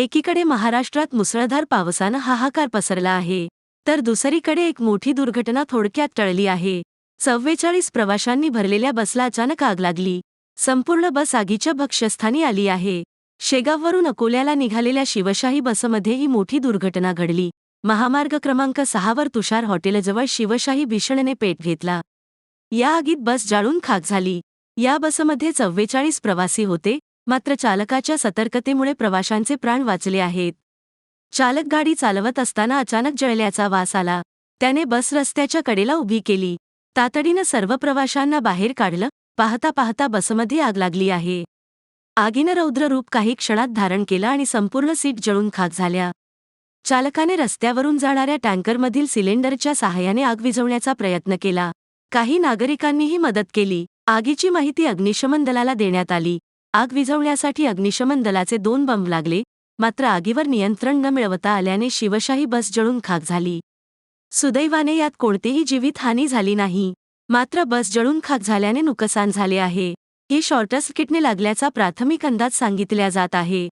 एकीकडे महाराष्ट्रात मुसळधार पावसानं हाहाकार पसरला आहे तर दुसरीकडे एक मोठी दुर्घटना थोडक्यात टळली आहे. चव्वेचाळीस प्रवाशांनी भरलेल्या बसला अचानक आग लागली. संपूर्ण बस आगीच्या भक्ष्यस्थानी आली आहे. शेगाववरून अकोल्याला निघालेल्या शिवशाही बसमध्ये ही मोठी दुर्घटना घडली. महामार्ग क्रमांक सहावर तुषार हॉटेलजवळ शिवशाही भीषणने पेट घेतला. या आगीत बस जाळून खाक झाली. या बसमध्ये चव्वेचाळीस प्रवासी होते मात्र चालकाच्या सतर्कतेमुळे प्रवाशांचे प्राण वाचले आहेत. चालक गाडी चालवत असताना अचानक जळल्याचा वास आला. त्याने बस रस्त्याच्या कडेला उभी केली. तातडीनं सर्व प्रवाशांना बाहेर काढलं. पाहता पाहता बसमध्ये आग लागली आहे. आगीनं रौद्र रूप काही क्षणात धारण केलं आणि संपूर्ण सीट जळून खाक झाल्या. चालकाने रस्त्यावरून जाणाऱ्या टँकरमधील सिलेंडरच्या सहाय्याने आग विझवण्याचा प्रयत्न केला. काही नागरिकांनीही मदत केली. आगीची माहिती अग्निशमन दलाला देण्यात आली. आग विझवण्यासाठी अग्निशमन दलाचे दोन बंब लागले मात्र आगीवर नियंत्रण न मिळवता आल्याने शिवशाही बस जळून खाक झाली. सुदैवाने यात कोणतीही जीवितहानी झाली नाही मात्र बस जळून खाक झाल्याने नुकसान झाले आहे. ही शॉर्टसर्किटने लागल्याचा प्राथमिक अंदाज सांगितला जात आहे.